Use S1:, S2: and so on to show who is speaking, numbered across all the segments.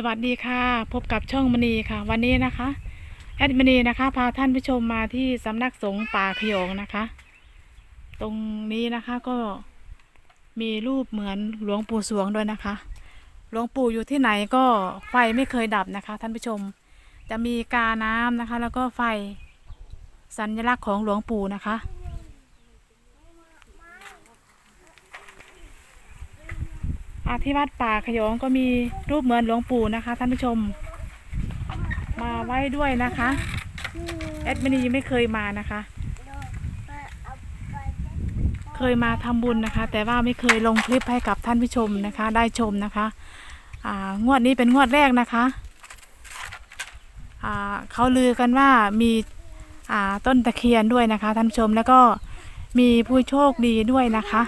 S1: สวัสดีค่ะ พบกับช่องมณีค่ะ วันนี้นะคะแอดมณีนะคะ พาท่านผู้ชมมาที่สำนักสงฆ์ป่าขยงนะคะ ตรงนี้นะคะก็มีรูปเหมือนหลวงปู่สวงด้วยนะคะ หลวงปู่อยู่ที่ไหนก็ไฟไม่เคยดับนะคะ ท่านผู้ชมจะมีกาน้ำนะคะ แล้วก็ไฟสัญลักษณ์ของหลวงปู่นะคะ อา ที่วัดป่าขยงก็มีรูปเหมือนหลวงปู่นะคะ ท่านผู้ชม มาไว้ด้วยนะคะแอดมินีไม่เคยมานะคะ เคยมาทำบุญนะคะ แต่ว่าไม่เคยลงคลิปให้กับท่านผู้ชมนะคะ ได้ชมนะคะอ่างวดนี้เป็นงวดแรกนะคะอ่าเขาลือกันว่ามีอ่าต้นตะเคียนด้วยนะคะ ท่านผู้ชมแล้วก็มีผู้โชคดีด้วยนะคะ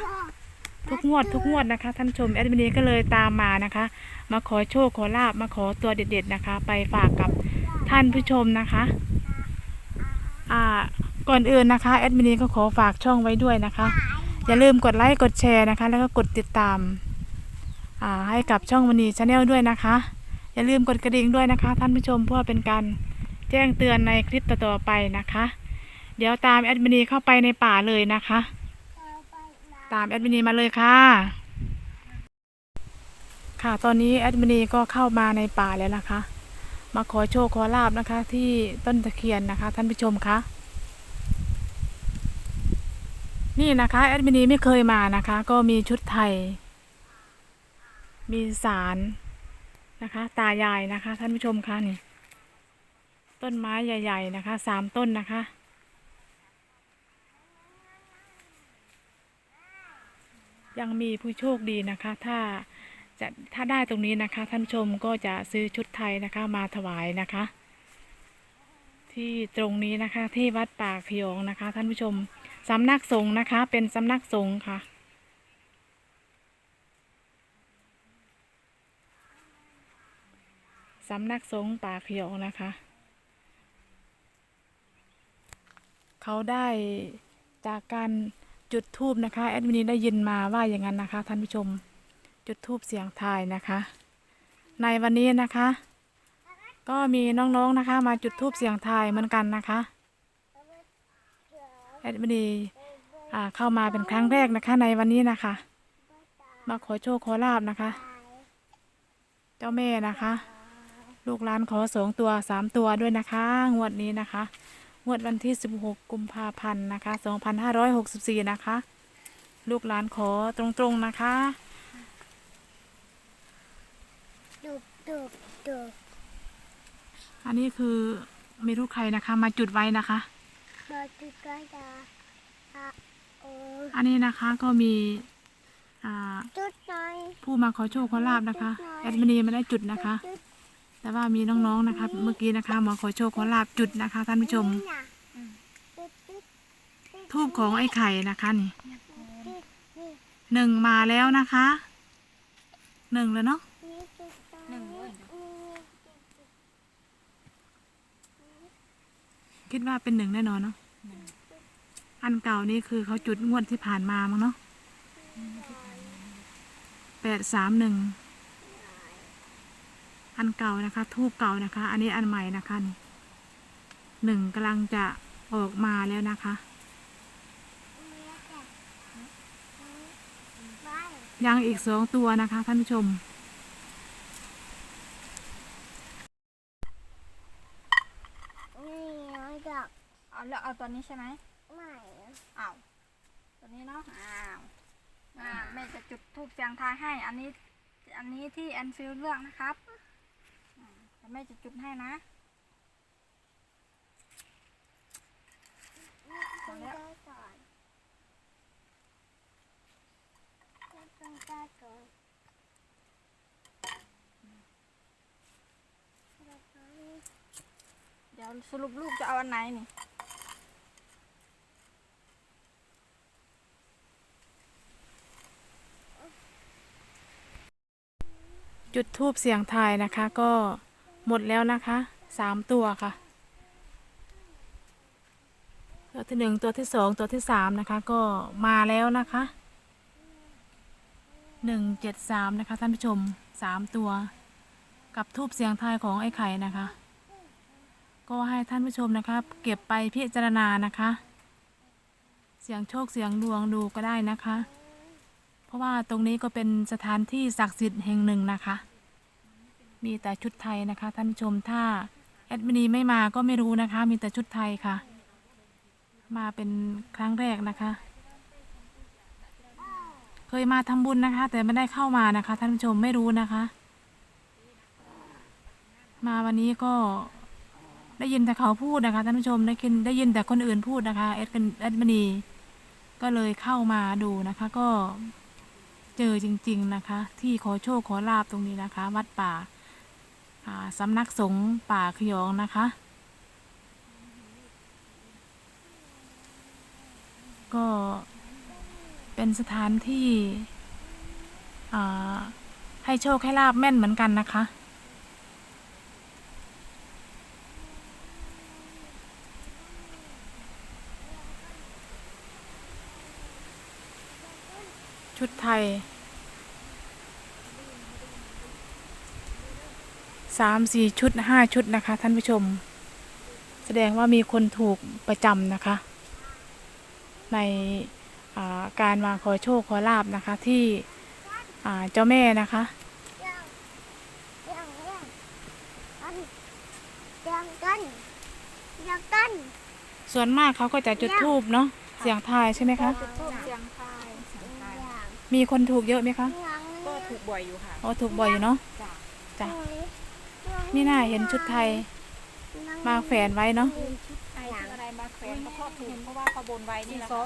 S1: ทุกงวดทุกงวดนะคะท่านชมแอดมินีก็เลยตามมานะคะ มาขอโชคขอลาบมาขอตัวเด็ด ๆนะคะ ไปฝากกับท่านผู้ชมนะคะอ่าก่อนอื่นนะคะแอดมินีก็ขอฝากช่องไว้ด้วยนะคะ อย่าลืมกดไลค์กดแชร์นะคะ แล้วก็กดติดตามอ่าให้กับช่องมณีชาแนลด้วยนะคะ อย่าลืมกดกระดิ่งด้วยนะคะ ท่านผู้ชมเพื่อเป็นการแจ้งเตือนในคลิปต่อๆไปนะคะ เดี๋ยวตามแอดมินีเข้าไปในป่าเลยนะคะ ตามแอดมินีมาเลยค่ะ ค่ะตอนนี้แอดมินีก็เข้ามาในป่าแล้วนะคะ มาขอโชคขอลาบนะคะ ที่ต้นตะเคียนนะคะ ท่านผู้ชมคะนี่นะคะแอดมินีไม่เคยมานะคะ ก็มีชุดไทย มีสารนะคะ ตายายนะคะ ท่านผู้ชมคะนี่ต้นไม้ใหญ่ ๆ นะคะสามต้นนะคะ ยังมีผู้โชคดีนะคะ ถ้าจะถ้าได้ตรงนี้นะคะ ท่านชมก็จะซื้อชุดไทยนะคะมาถวายนะคะ ที่ตรงนี้นะคะที่วัดป่าขยงนะคะ ท่านผู้ชมสำนักสงฆ์นะคะ เป็นสำนักสงฆ์ค่ะสำนักสงฆ์ป่าขยงนะคะ เขาได้จากการ จุดทูบนะคะแอดมินได้ยินมาว่าอย่างนั้นนะคะท่านผู้ชมจุดทูบเสียงทายนะคะ ในวันนี้นะคะ ก็มีน้องๆนะคะ มาจุดทูบเสียงทายเหมือนกันนะคะแอดมินเข้ามาเป็นครั้งแรกนะคะ ในวันนี้นะคะ มาขอโชคขอลาบนะคะ เจ้าแม่นะคะ ลูกหลานขอสองตัวสามตัวด้วยนะคะ งวดนี้นะคะ วดวันที่ 16 กุมภาพันธ์นะคะ 2564 นะคะ ลูกหลานขอตรงๆนะคะ
S2: ดุกดุกดุก
S1: อันนี้คือไม่รู้ใครนะคะ มาจุดไว้นะคะ
S2: บอตุกาดาอะโอ
S1: อันนี้นะคะก็มีอ่า
S2: จุดหน่อย
S1: ผู้มาขอโชคขอลาบนะคะ แอดมินีไม่ได้จุดนะคะ
S2: จุด
S1: แต่ว่ามีน้องๆนะคะ เมื่อกี้นะคะมาขอโชคขอลาบจุดนะคะ ท่านผู้ชม ทูบของไอ้ไข่นะคะนี่หนึ่งมาแล้วนะคะหนึ่งแล้วเนาะคิดว่าเป็นหนึ่งแน่นอนเนาะอันเก่านี่คือเขาจุดงวดที่ผ่านมามั้งเนาะแปดสามหนึ่ง อันเก่านะคะ ทูบเก่านะคะ อันนี้อันใหม่นะคะนี่หนึ่งกำลังจะออกมาแล้วนะคะยังอีกสองตัวนะคะท่านผู้ชม
S2: นี่น้อยดอก
S3: เอาแล้วเอาตัวนี้ใช่ไหม
S2: ใหม่
S3: เอาตัวนี้เนาะอ้าวอ่าแม่จะจุดทูบเสียงทายให้ อันนี้ อันนี้ที่แอนฟิลเลือกนะครับอ่าแต่ แม่จะจุดให้นะ
S2: ต้องได้ก่อนต้องได้ก่อน
S3: เดี๋ยวสรุปลูกจะเอาอันไหนนี่
S1: จุดทูบเสียงทายนะคะก็ หมดแล้วนะคะสามตัวค่ะ ตัวที่หนึ่งตัวที่สองตัวที่สามนะคะ ก็มาแล้วนะคะหนึ่งเจ็ดสามนะคะ ท่านผู้ชมสามตัว กับทูบเสียงทายของไอ้ไข่นะคะ ก็ให้ท่านผู้ชมนะคะ เก็บไปพิจารณานะคะ เสียงโชคเสียงดวงดูก็ได้นะคะ เพราะว่าตรงนี้ก็เป็นสถานที่ศักดิ์สิทธิ์แห่งหนึ่งนะคะ มีแต่ชุดไทยนะคะท่านผู้ชมถ้าแอดมินีไม่มาก็ไม่รู้นะคะ มีแต่ชุดไทยค่ะ มาเป็นครั้งแรกนะคะ เคยมาทำบุญนะคะ แต่ไม่ได้เข้ามานะคะ ท่านผู้ชมไม่รู้นะคะ มาวันนี้ก็ได้ยินแต่เขาพูดนะคะท่านผู้ชมได้ยินได้ยินแต่คนอื่นพูดนะคะเอ็ดกันเอ็ดมินีก็เลยเข้ามาดูนะคะ ก็เจอจริง ๆนะคะ ที่ขอโชคขอลาบตรงนี้นะคะ วัดป่า สำนักสงฆ์ป่าขยองนะคะ ก็เป็นสถานที่ให้โชคให้ลาบแม่นเหมือนกันนะคะ ชุดไทย สามสี่ชุดห้าชุดนะคะ ท่านผู้ชม แสดงว่ามีคนถูกประจำนะคะ ในาการมาขอโชคขอลาบนะคะที่เจ้าแม่นะคะส่วนมากเขาก็จะจุดธูปเนาะเสียงทายใช่ไหมคะ
S3: จุดทูบเสียงทาย
S1: มีคนถูกเยอะไหมคะ
S3: ก็ถูกบ่อยอยู่ค่ะ
S1: อ๋อถูกบ่อยอยู่เนาะ
S3: จ้ะ
S1: นี่น่าเห็นชุดไทยมาแฝนไว้เนาะ
S3: ไอ้ที่อะไรมาแขวนก็เพราะถูกเพราะว่าเขาบนไว้นี่แหละค่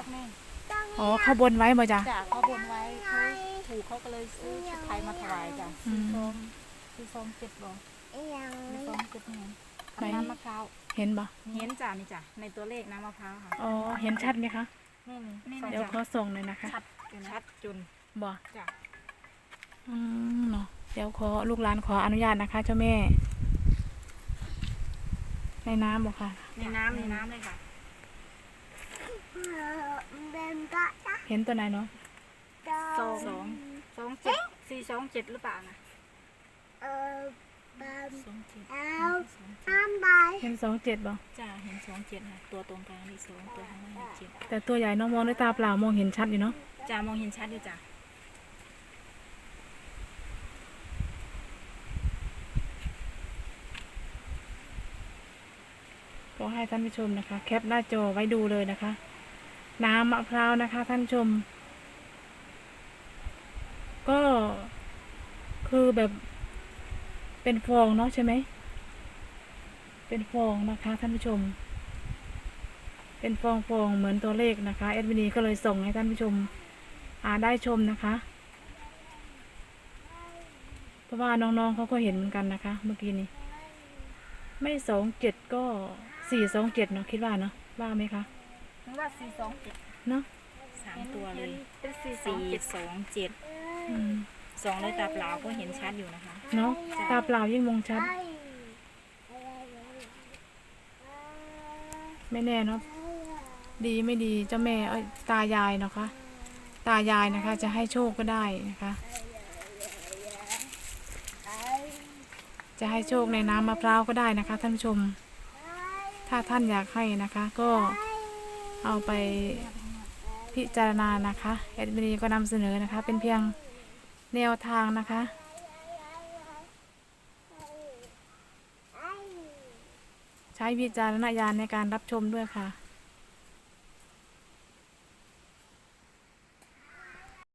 S1: อ๋อเขาบนไว้บ่จ้ะ
S3: จ้ะเขาบนไว้เขาถูกเขาก็เลยซื้อชุดไทยมาถวายจ้ะซื้อซองซื้อซองเจ็ดบ่
S2: ยัง
S3: ซื้อซองเจ็ดเงิน
S1: น
S3: น้ำมะพร้าว
S1: เห็นบ่
S3: เห็นจ้ะนี่จ้ะในตัวเลขน้ำมะพร้าวค่ะ
S1: อ๋อเห็นชัดไหมคะเดี๋ยวขอส่งหน่อยนะคะ
S3: ชัดชัดจุน
S1: บ่
S3: จ้ะ
S1: อืมเนาะเดี๋ยวขอลูกหลานขออนุญาตนะคะ เจ้าแม่ ในน้ำบ่ค่ะ
S3: ในน้ำในน้ำเลยค่ะ
S2: เป็นกะจ้ะ
S1: เห็นตัวไหนเนาะ
S3: สองสองสองเจ็ดสี่สองเจ็ดหรือเปล่านะ
S2: เออแบบ
S3: สองเจ็ด
S2: เอาน้ำใบ
S1: เห็นสองเจ็ดบ่
S3: จ้ะเห็นสองเจ็ดค่ะตัวตรงกลางนี่สองตัวข้างล่างเจ็ด
S1: แต่ตัวใหญ่เน้องมองด้วยตาเปล่ามองเห็นชัดอยู่เนาะ
S3: จ้ะมองเห็นชัดอยู่จ้ะ
S1: ก็ให้ท่านผู้ชมนะคะ แคปหน้าจอไว้ดูเลยนะคะ น้ำมะพร้าวนะคะ ท่านผู้ชม ก็คือแบบเป็นฟองเนาะใช่ไหม เป็นฟองนะคะ ท่านผู้ชม เป็นฟองฟองเหมือนตัวเลขนะคะแอดมินีก็เลยส่งให้ท่านผู้ชมอ่าได้ชมนะคะ เพราะว่าน้องๆเขาก็เห็นเหมือนกันนะคะ เมื่อกี้นี้ ไม่สองเจ็ดก็ สี่สองเจ็ดเนาะคิดว่าเนาะว่าไหมคะ
S3: นึกว่าสี่สองเจ็ด
S1: เนาะ
S4: สามตัวเลย
S3: เป็นสี่สอง
S4: สี่
S3: เจ็ด
S4: สองเจ็ด
S1: อืม
S4: สองด้วยตาเปล่าก็เห็นชัดอยู่นะคะ
S1: เนาะตาเปล่ายิ่งมองชัด ไม่แน่เนาะดีไม่ดีเจ้าแม่เอ้ยตายายเนาะคะตายายนะคะ จะให้โชคก็ได้นะคะ จะให้โชคในน้ำมะพร้าวก็ได้นะคะท่านผู้ชม ถ้าท่านอยากให้นะคะ ก็เอาไปพิจารณานะคะแอดมินีก็นำเสนอนะคะ เป็นเพียงแนวทางนะคะ ใช้วิจารณญาณในการรับชมด้วยค่ะ